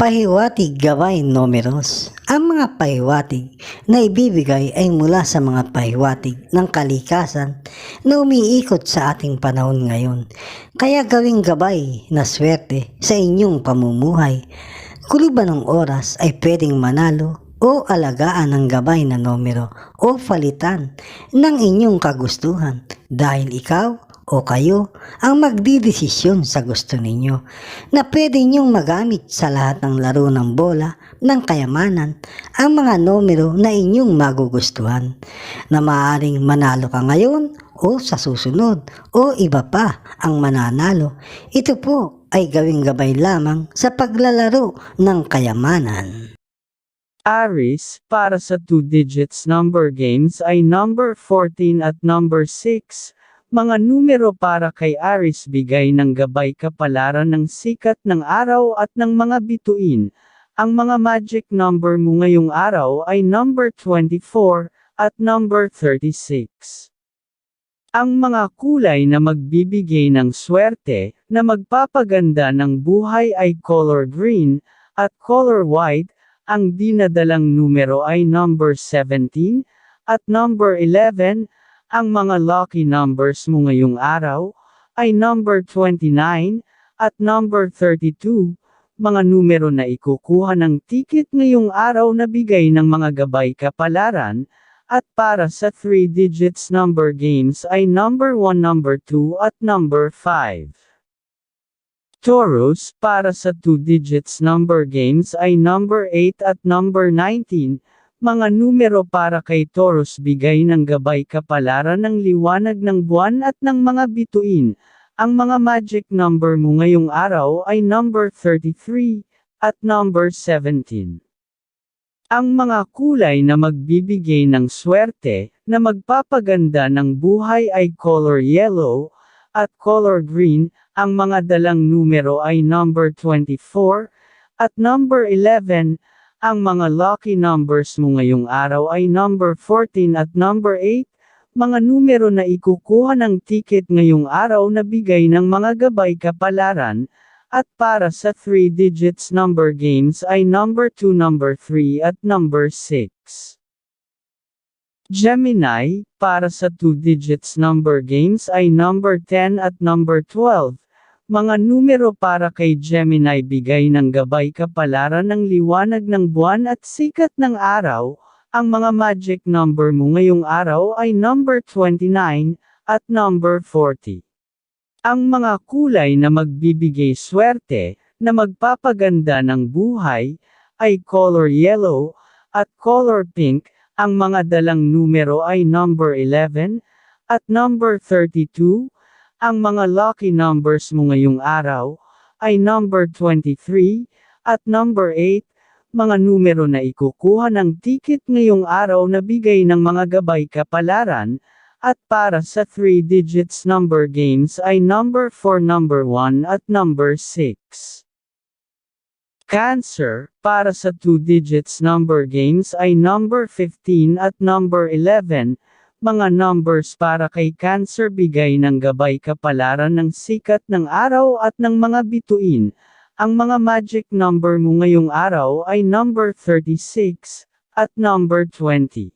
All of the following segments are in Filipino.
Pahiwatig gaway numeros. Ang mga pahiwatig na ibibigay ay mula sa mga pahiwatig ng kalikasan na umiikot sa ating panahon ngayon. Kaya gawing gabay na swerte sa inyong pamumuhay. Kuluban ng oras ay pwedeng manalo o alagaan ng gabay na numero o palitan ng inyong kagustuhan dahil ikaw o kayo ang magdidesisyon sa gusto ninyo na pwede niyong magamit sa lahat ng laro ng bola ng kayamanan ang mga numero na inyong magugustuhan na maaaring manalo ka ngayon o sa susunod o iba pa ang mananalo. Ito po ay gawing gabay lamang sa paglalaro ng kayamanan. Aris, para sa 2 digits number games ay number 14 at number 6. Mga numero para kay Aris bigay ng gabay kapalaran ng sikat ng araw at ng mga bituin. Ang mga magic number mo ngayong araw ay number 24 at number 36. Ang mga kulay na magbibigay ng swerte na magpapaganda ng buhay ay color green at color white. Ang dinadalang numero ay number 17 at number 11. Ang mga lucky numbers mo ngayong araw ay number 29 at number 32. Mga numero na ikukuha ng ticket ngayong araw na bigay ng mga gabay kapalaran. At para sa 3 digits number games ay number 1, number 2 at number 5. Taurus, para sa 2 digits number games ay number 8 at number 19. Mga numero para kay Taurus bigay ng gabay kapalaran ng liwanag ng buwan at ng mga bituin. Ang mga magic number mo ngayong araw ay number 33 at number 17. Ang mga kulay na magbibigay ng swerte, na magpapaganda ng buhay ay color yellow, at color green, ang mga dalang numero ay number 24, at number 11, ang mga lucky numbers mo ngayong araw ay number 14 at number 8, mga numero na ikukuha ng ticket ngayong araw na bigay ng mga gabay kapalaran, at para sa 3 digits number games ay number 2, number 3 at number 6. Gemini, para sa 2 digits number games ay number 10 at number 12. Mga numero para kay Gemini bigay ng gabay kapalaran ng liwanag ng buwan at sikat ng araw. Ang mga magic number mo ngayong araw ay number 29 at number 40. Ang mga kulay na magbibigay swerte, na magpapaganda ng buhay, ay color yellow, at color pink, ang mga dalang numero ay number 11, at number 32, ang mga lucky numbers mo ngayong araw, ay number 23, at number 8, mga numero na ikukuha ng ticket ngayong araw na bigay ng mga gabay kapalaran, at para sa 3 digits number games ay number 4, number 1 at number 6. Cancer, para sa 2 digits number games ay number 15 at number 11. Mga numbers para kay Cancer bigay ng gabay kapalaran ng sikat ng araw at ng mga bituin. Ang mga magic number mo ngayong araw ay number 36 at number 20.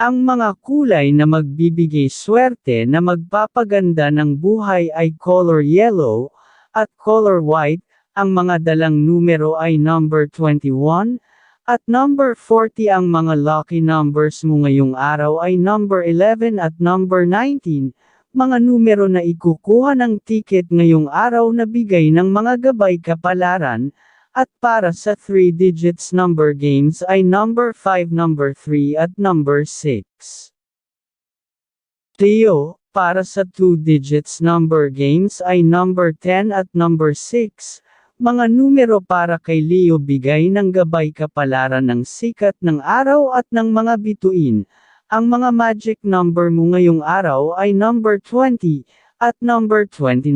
Ang mga kulay na magbibigay swerte na magpapaganda ng buhay ay color yellow at color white. Ang mga dalang numero ay number 21 at number 40. Ang mga lucky numbers mo ngayong araw ay number 11 at number 19. Mga numero na ikukuha ng ticket ngayong araw na bigay ng mga gabay kapalaran. At para sa 3 digits number games ay number 5, number 3 at number 6. Leo, para sa 2 digits number games ay number 10 at number 6. Mga numero para kay Leo bigay ng gabay kapalaran ng sikat ng araw at ng mga bituin. Ang mga magic number mo ngayong araw ay number 20 at number 29.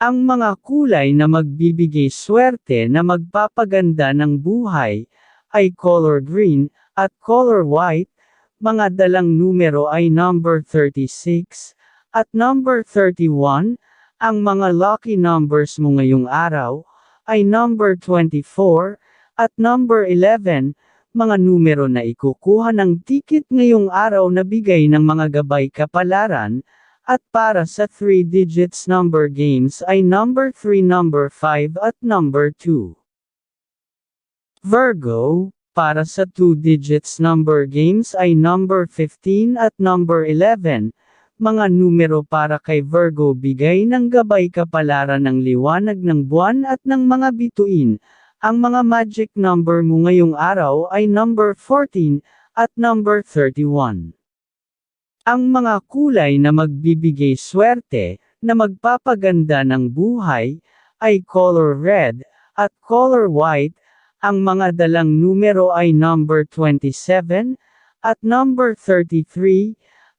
Ang mga kulay na magbibigay swerte na magpapaganda ng buhay ay color green at color white. Mga dalang numero ay number 36 at number 31. Ang mga lucky numbers mo ngayong araw ay number 24, at number 11, mga numero na ikukuha ng ticket ngayong araw na bigay ng mga gabay kapalaran, at para sa 3 digits number games ay number 3, number 5 at number 2. Virgo, para sa 2 digits number games ay number 15 at number 11, mga numero para kay Virgo bigay ng gabay kapalaran ng liwanag ng buwan at ng mga bituin. Ang mga magic number mo ngayong araw ay number 14 at number 31. Ang mga kulay na magbibigay swerte, na magpapaganda ng buhay, ay color red, at color white, ang mga dalang numero ay number 27, at number 33,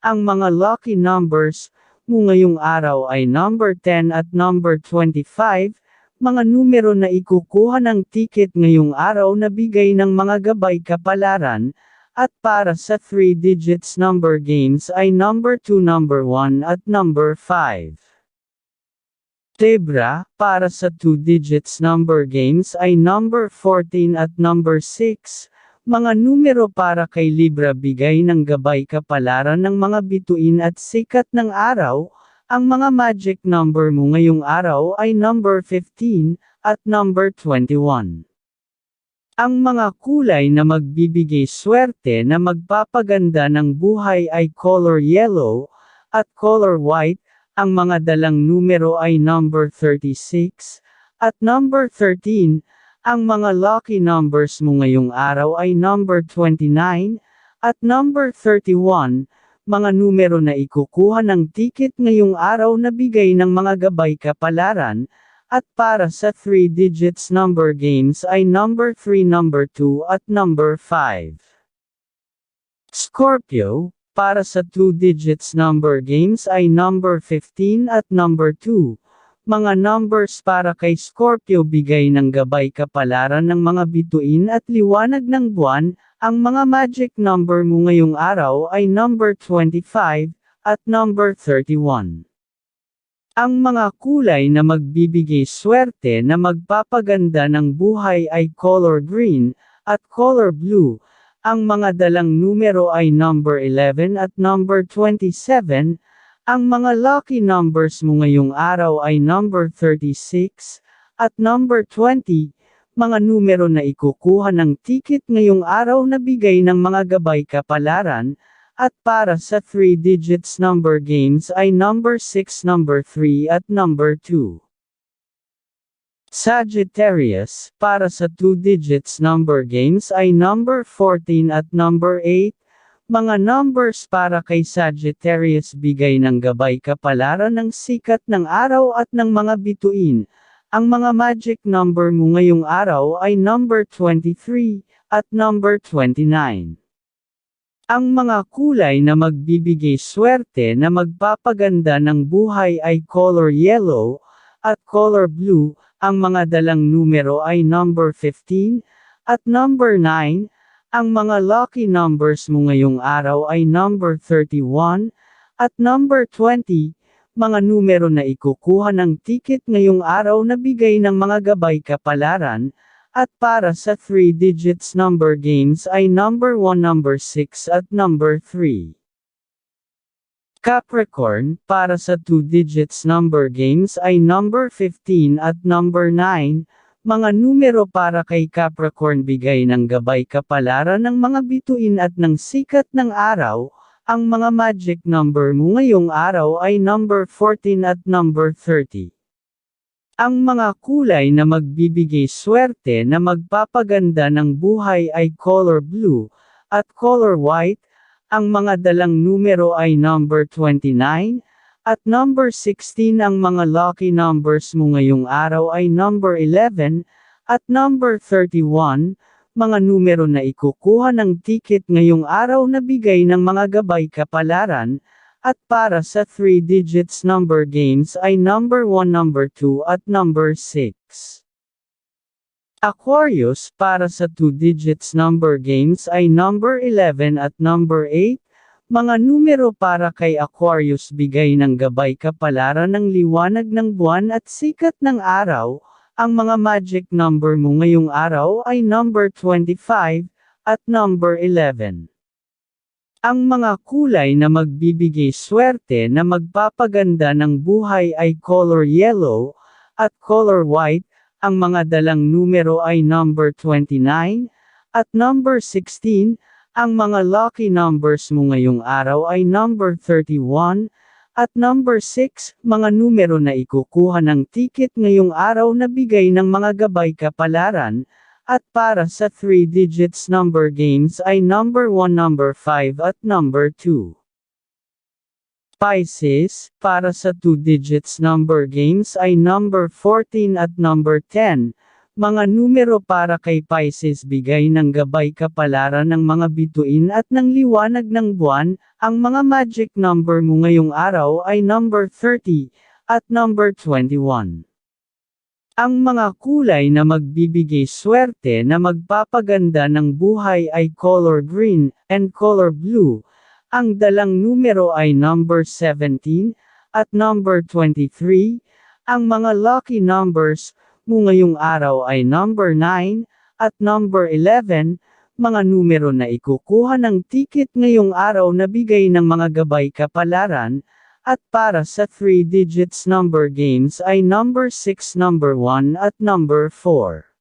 ang mga lucky numbers, mo ngayong araw ay number 10 at number 25, mga numero na ikukuha ng ticket ngayong araw na bigay ng mga gabay kapalaran, at para sa 3 digits number games ay number 2, number 1 at number 5. Tebra, para sa 2 digits number games ay number 14 at number 6, mga numero para kay Libra bigay ng gabay kapalaran ng mga bituin at sikat ng araw, ang mga magic number mo ngayong araw ay number 15 at number 21. Ang mga kulay na magbibigay swerte na magpapaganda ng buhay ay color yellow at color white, ang mga dalang numero ay number 36 at number 13. Ang mga lucky numbers mo ngayong araw ay number 29 at number 31 mga numero na ikukuha ng ticket ngayong araw na bigay ng mga gabay kapalaran, at para sa 3 digits number games ay number 3, number 2 at number 5. Scorpio, para sa 2 digits number games ay number 15 at number 2. Mga numbers para kay Scorpio bigay ng gabay kapalaran ng mga bituin at liwanag ng buwan, ang mga magic number mo ngayong araw ay number 25 at number 31. Ang mga kulay na magbibigay swerte na magpapaganda ng buhay ay color green at color blue. Ang mga dalang numero ay number 11 at number 27. Ang mga lucky numbers mo ngayong araw ay number 36 at number 20 mga numero na ikukuha ng ticket ngayong araw na bigay ng mga gabay kapalaran, at para sa 3 digits number games ay number 6, number 3 at number 2. Sagittarius, para sa 2 digits number games ay number 14 at number 8, mga numbers para kay Sagittarius bigay ng gabay kapalaran ng sikat ng araw at ng mga bituin, ang mga magic number mo ngayong araw ay number 23 at number 29. Ang mga kulay na magbibigay swerte na magpapaganda ng buhay ay color yellow at color blue. Ang mga dalang numero ay number 15 at number 9. Ang mga lucky numbers mo ngayong araw ay number 31 at number 20 mga numero na ikukuha ng ticket ngayong araw na bigay ng mga gabay kapalaran, at para sa 3 digits number games ay number 1, number 6 at number 3. Capricorn, para sa 2 digits number games ay number 15 at number 9, mga numero para kay Capricorn bigay ng gabay kapalaran ng mga bituin at ng sikat ng araw, ang mga magic number mo ngayong araw ay number 14 at number 30. Ang mga kulay na magbibigay swerte na magpapaganda ng buhay ay color blue at color white. Ang mga dalang numero ay number 29 at number 16. Ang mga lucky numbers mo ngayong araw ay number 11 at number 31 mga numero na ikukuha ng ticket ngayong araw na bigay ng mga gabay kapalaran, at para sa 3 digits number games ay number 1, number 2 at number 6. Aquarius, para sa 2 digits number games ay number 11 at number 8, mga numero para kay Aquarius bigay ng gabay kapalaran ng liwanag ng buwan at sikat ng araw, Ang mga magic number mo ngayong araw ay number 25 at number 11. Ang mga kulay na magbibigay swerte na magpapaganda ng buhay ay color yellow at color white. Ang mga dalang numero ay number 29 at number 16. Ang mga lucky numbers mo ngayong araw ay number 31 at number 6, mga numero na ikukuha ng ticket ngayong araw na bigay ng mga gabay kapalaran, at para sa 3 digits number games ay number 1, number 5 at number 2. Pisces, para sa 2 digits number games ay number 14 at number 10. Mga numero para kay Pisces bigay ng gabay kapalaran ng mga bituin at ng liwanag ng buwan, ang mga magic number mo ngayong araw ay number 30 at number 21. Ang mga kulay na magbibigay swerte na magpapaganda ng buhay ay color green and color blue. Ang dalang numero ay number 17 at number 23. Ang mga lucky numbers mo ngayong araw ay number 9 at number 11, mga numero na ikukuha ng ticket ngayong araw na bigay ng mga gabay kapalaran, at para sa 3 digits number games ay number 6, number 1 at number 4.